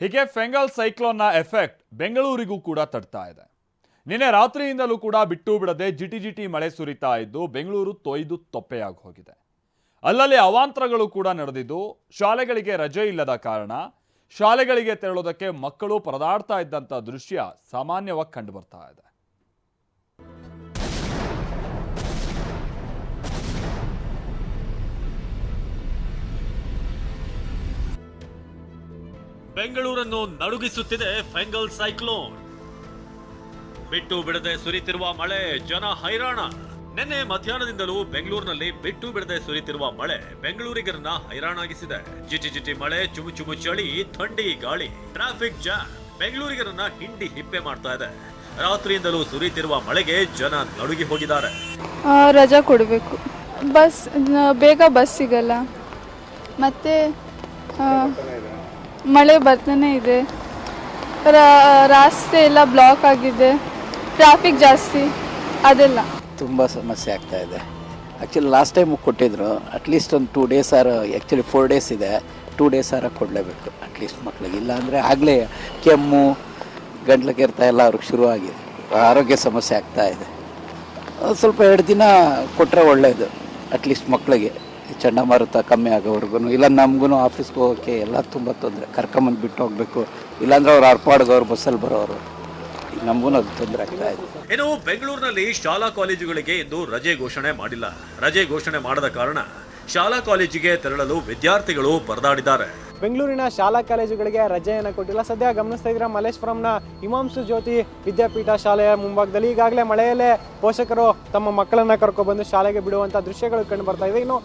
ಹೀಗೆ ಫೆಂಗಲ್ ಸೈಕ್ಲೋನ್ನ ಎಫೆಕ್ಟ್ ಬೆಂಗಳೂರಿಗೂ ಕೂಡ ತಡ್ತಾ ಇದೆ. ನಿನ್ನೆ ರಾತ್ರಿಯಿಂದಲೂ ಕೂಡ ಬಿಟ್ಟು ಬಿಡದೆ ಜಿಟಿ ಜಿಟಿ ಮಳೆ ಸುರಿತಾ ಇದ್ದು ಬೆಂಗಳೂರು ತೊಯ್ದು ತೊಪ್ಪೆಯಾಗಿ ಹೋಗಿದೆ. ಅಲ್ಲಲ್ಲಿ ಅವಾಂತರಗಳು ಕೂಡ ನಡೆದಿದ್ದು, ಶಾಲೆಗಳಿಗೆ ರಜೆ ಇಲ್ಲದ ಕಾರಣ ಶಾಲೆಗಳಿಗೆ ತೆರಳೋದಕ್ಕೆ ಮಕ್ಕಳು ಪರದಾಡ್ತಾ ಇದ್ದಂಥ ದೃಶ್ಯ ಸಾಮಾನ್ಯವಾಗಿ ಕಂಡು ಬರ್ತಾ ಇದೆ. ಬೆಂಗಳೂರನ್ನು ನಡುಗಿಸುತ್ತಿದೆ ಫೆಂಗಲ್ ಸೈಕ್ಲೋನ್. ಬಿಟ್ಟು ಬಿಡದೆ ಸುರಿತಿರುವ ಮಳೆ, ಜನ ಹೈರಾಣ. ನಿನ್ನೆ ಮಧ್ಯಾಹ್ನದಿಂದಲೂ ಬೆಂಗಳೂರಿನಲ್ಲಿ ಬಿಟ್ಟು ಬಿಡದೆ ಸುರಿತಿರುವ ಮಳೆ ಬೆಂಗಳೂರಿಗರನ್ನ ಹೈರಾಣಾಗಿಸಿದೆ. ಜಿಟಿ ಜಿಟಿ ಮಳೆ, ಚುಮು ಚುಮು ಚಳಿ, ಥಂಡಿ ಗಾಳಿ, ಟ್ರಾಫಿಕ್ ಜಾಮ್. ಬೆಂಗಳೂರಿಗರನ್ನ ಹಿಂಡಿ ಹಿಪ್ಪೆ ಮಾಡ್ತಾ ಇದೆ. ರಾತ್ರಿಯಿಂದಲೂ ಸುರಿತಿರುವ ಮಳೆಗೆ ಜನ ನಡುಗಿ ಹೋಗಿದ್ದಾರೆ. ರಜಾ ಕೊಡಬೇಕು. ಬಸ್ ಬೇಗ ಬಸ್ ಸಿಗಲ್ಲ. ಮತ್ತು ಮಳೆ ಬರ್ತಾನೆ ಇದೆ. ರಾಸ್ತೆ ಎಲ್ಲ ಬ್ಲಾಕ್ ಆಗಿದೆ. ಟ್ರಾಫಿಕ್ ಜಾಸ್ತಿ. ಅದೆಲ್ಲ. ತುಂಬ ಸಮಸ್ಯೆ ಆಗ್ತಾ ಇದೆ. ಆ್ಯಕ್ಚುಲಿ ಲಾಸ್ಟ್ ಟೈಮ್ ಕೊಟ್ಟಿದ್ರು ಅಟ್ಲೀಸ್ಟ್ ಒಂದು ಟೂ ಡೇಸ್ ಆರ ಆ್ಯಕ್ಚುಲಿ ಫೋರ್ ಡೇಸ್ ಇದೆ. ಟೂ ಡೇಸ್ ಆರ ಕೊಡಲೇಬೇಕು ಅಟ್ಲೀಸ್ಟ್ ಮಕ್ಕಳಿಗೆ ಇಲ್ಲಾಂದರೆ ಆಗಲೇ ಕೆಮ್ಮು, ಗಂಟ್ಲು ಕೆರೆತ ಎಲ್ಲ ಅವ್ರಿಗೆ ಶುರುವಾಗಿದೆ. ಆರೋಗ್ಯ ಸಮಸ್ಯೆ ಆಗ್ತಾ ಇದೆ. ಸ್ವಲ್ಪ ಎರಡು ದಿನ ಕೊಟ್ಟರೆ ಒಳ್ಳೆಯದು ಅಟ್ಲೀಸ್ಟ್ ಮಕ್ಕಳಿಗೆ ಚಂಡಮಾರುತ ಕಮ್ಮಿ ಆಗೋವರೆಗೂ. ಇಲ್ಲ ನಮಗೂ ಆಫೀಸ್ಗೆ ಹೋಗೋಕ್ಕೆ ಎಲ್ಲ ತುಂಬ ತೊಂದರೆ. ಕರ್ಕೊಂಬಂದು ಬಿಟ್ಟು ಹೋಗಬೇಕು. ಇಲ್ಲಾಂದ್ರೆ ಅವ್ರು ಅರ್ಪಾಡ್ಗೆ ಬಸ್ಸಲ್ಲಿ ಬರೋರು. ನಮಗೂ ಅದು ತೊಂದರೆ ಆಗ್ತಾ ಇದೆ. ಇನ್ನು ಬೆಂಗಳೂರಿನಲ್ಲಿ ಶಾಲಾ ಕಾಲೇಜುಗಳಿಗೆ ಇಂದು ರಜೆ ಘೋಷಣೆ ಮಾಡಿಲ್ಲ. ರಜೆ ಘೋಷಣೆ ಮಾಡದ ಕಾರಣ ಶಾಲಾ ಕಾಲೇಜಿಗೆ ತೆರಳಲು ವಿದ್ಯಾರ್ಥಿಗಳು ಪರದಾಡಿದ್ದಾರೆ. ಬೆಂಗಳೂರಿನ ಶಾಲಾ ಕಾಲೇಜುಗಳಿಗೆ ರಜೆಯನ್ನು ಕೊಟ್ಟಿಲ್ಲ. ಸದ್ಯ ಗಮನಿಸ್ತಾ ಇದ್ರೆ ಮಲ್ಲೇಶ್ವರಂನ ಹಿಮಾಂಶು ಜ್ಯೋತಿ ವಿದ್ಯಾಪೀಠ ಶಾಲೆಯ ಮುಂಭಾಗದಲ್ಲಿ ಈಗಾಗಲೇ ಮಳೆಯಲ್ಲೇ ಪೋಷಕರು ತಮ್ಮ ಮಕ್ಕಳನ್ನ ಕರ್ಕೊಬಂದು ಶಾಲೆಗೆ ಬಿಡುವಂಥ ದೃಶ್ಯಗಳು ಕಂಡು ಬರ್ತಾ ಇದೆ. ಇನ್ನು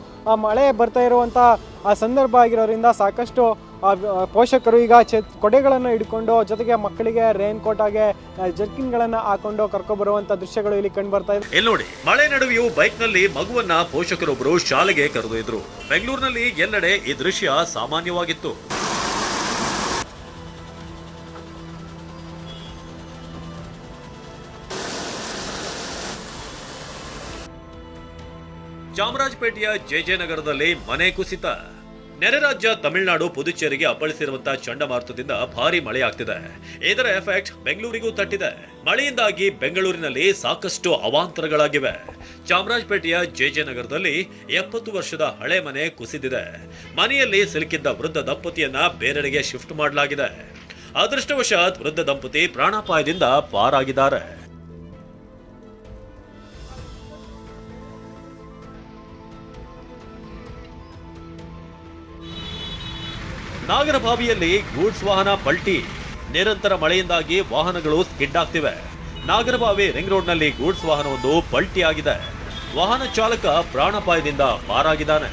ಮಳೆ ಬರ್ತಾ ಇರುವಂಥ ಸಂದರ್ಭ ಆಗಿರೋದ್ರಿಂದ ಸಾಕಷ್ಟು ಪೋಷಕರು ಈಗ ಚೆ, ಕೊಡೆಗಳನ್ನು ಹಿಡ್ಕೊಂಡು ಜೊತೆಗೆ ಮಕ್ಕಳಿಗೆ ರೈನ್ ಕೋಟ್ ಆಗಿ ಜರ್ಕಿನ್ಗಳನ್ನು ಹಾಕೊಂಡು ಕರ್ಕೊಬರುವಂಥ ದೃಶ್ಯಗಳು ಇಲ್ಲಿ ಕಂಡು ಬರ್ತಾ ಇದೆ ಇಲ್ಲಿ ನೋಡಿ, ಮಳೆ ನಡುವೆಯೂ ಬೈಕ್ನಲ್ಲಿ ಮಗುವನ್ನ ಪೋಷಕರೊಬ್ಬರು ಶಾಲೆಗೆ ಕರೆದೊಯ್ದರು. ಬೆಂಗಳೂರಿನಲ್ಲಿ ಎಲ್ಲೆಡೆ ಈ ದೃಶ್ಯ ಸಾಮಾನ್ಯವಾಗಿತ್ತು. ಚಾಮರಾಜಪೇಟೆಯ ಜೆಜೆ ನಗರದಲ್ಲಿ ಮನೆ ಕುಸಿತ. ನೆರೆ ರಾಜ್ಯ ತಮಿಳುನಾಡು ಪುದುಚೇರಿಗೆ ಅಪ್ಪಳಿಸಿರುವಂತಹ ಚಂಡಮಾರುತದಿಂದ ಭಾರಿ ಮಳೆಯಾಗ್ತಿದೆ. ಇದರ ಎಫೆಕ್ಟ್ ಬೆಂಗಳೂರಿಗೂ ತಟ್ಟಿದೆ. ಮಳೆಯಿಂದಾಗಿ ಬೆಂಗಳೂರಿನಲ್ಲಿ ಸಾಕಷ್ಟು ಅವಾಂತರಗಳಾಗಿವೆ. ಚಾಮರಾಜಪೇಟೆಯ ಜೆಜೆ ನಗರದಲ್ಲಿ ಎಪ್ಪತ್ತು ವರ್ಷದ ಹಳೆ ಮನೆ ಕುಸಿದಿದೆ. ಮನೆಯಲ್ಲಿ ಸಿಲುಕಿದ್ದ ವೃದ್ಧ ದಂಪತಿಯನ್ನ ಬೇರೆಡೆಗೆ ಶಿಫ್ಟ್ ಮಾಡಲಾಗಿದೆ. ಅದೃಷ್ಟವಶಾತ್ ವೃದ್ಧ ದಂಪತಿ ಪ್ರಾಣಾಪಾಯದಿಂದ ಪಾರಾಗಿದ್ದಾರೆ. ನಾಗರಭಾವಿಯಲ್ಲಿ ಗೂಡ್ಸ್ ವಾಹನ ಪಲ್ಟಿ. ನಿರಂತರ ಮಳೆಯಿಂದಾಗಿ ವಾಹನಗಳು ಸ್ಕಿಡ್ ಆಗ್ತಿವೆ ನಾಗರಭಾವಿ ರಿಂಗ್ ರೋಡ್ನಲ್ಲಿ ಗೂಡ್ಸ್ ವಾಹನವೊಂದು ಪಲ್ಟಿ ಆಗಿದೆ ವಾಹನ ಚಾಲಕ ಪ್ರಾಣಪಾಯದಿಂದ ಪಾರಾಗಿದ್ದಾನೆ.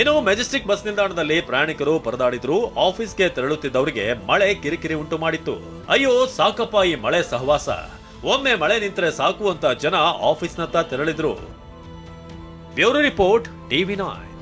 ಇನ್ನು ಮೆಜೆಸ್ಟಿಕ್ ಬಸ್ ನಿಲ್ದಾಣದಲ್ಲಿ ಪ್ರಯಾಣಿಕರು ಪರದಾಡಿದ್ರು. ಆಫೀಸ್ಗೆ ತೆರಳುತ್ತಿದ್ದವರಿಗೆ ಮಳೆ ಕಿರಿಕಿರಿ ಉಂಟು ಮಾಡಿತ್ತು. ಅಯ್ಯೋ, ಸಾಕಪ್ಪ ಈ ಮಳೆ ಸಹವಾಸ. ಒಮ್ಮೆ ಮಳೆ ನಿಂತರೆ ಸಾಕು ಅಂತ ಜನ ಆಫೀಸ್ನತ್ತ ತೆರಳಿದ್ರು. Bureau report, TV nine